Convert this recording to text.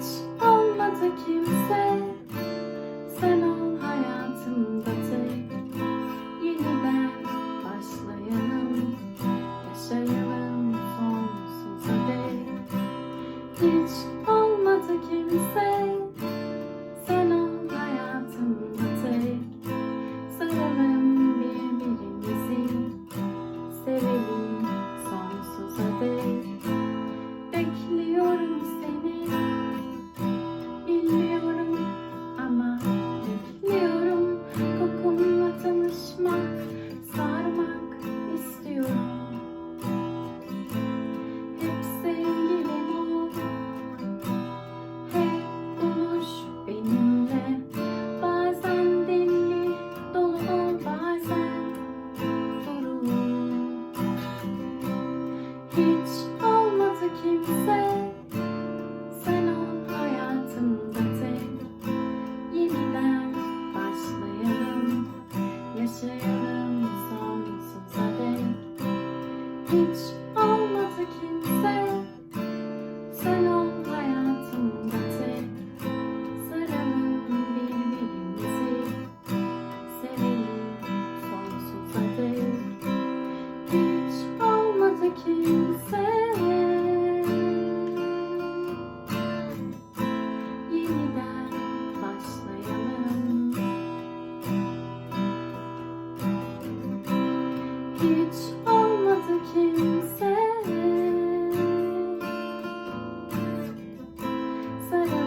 hiç olmadı kimse. Sen ol hayatımda Yeniden başlayalım Yaşayalım sonsuza Hiç olmadı kimse. Sen ol hayatımda Saralım birbirimizi. Sevelim sonsuza Bekliyorum seni. hiç olmadı kimse. Sen ol hayatımda tek. Saralım birbirimizi. Sevelim sonsuza dek. Hiç olmadı kimse. Yeniden başlayalım. Hiç olmadı kimse. Zarar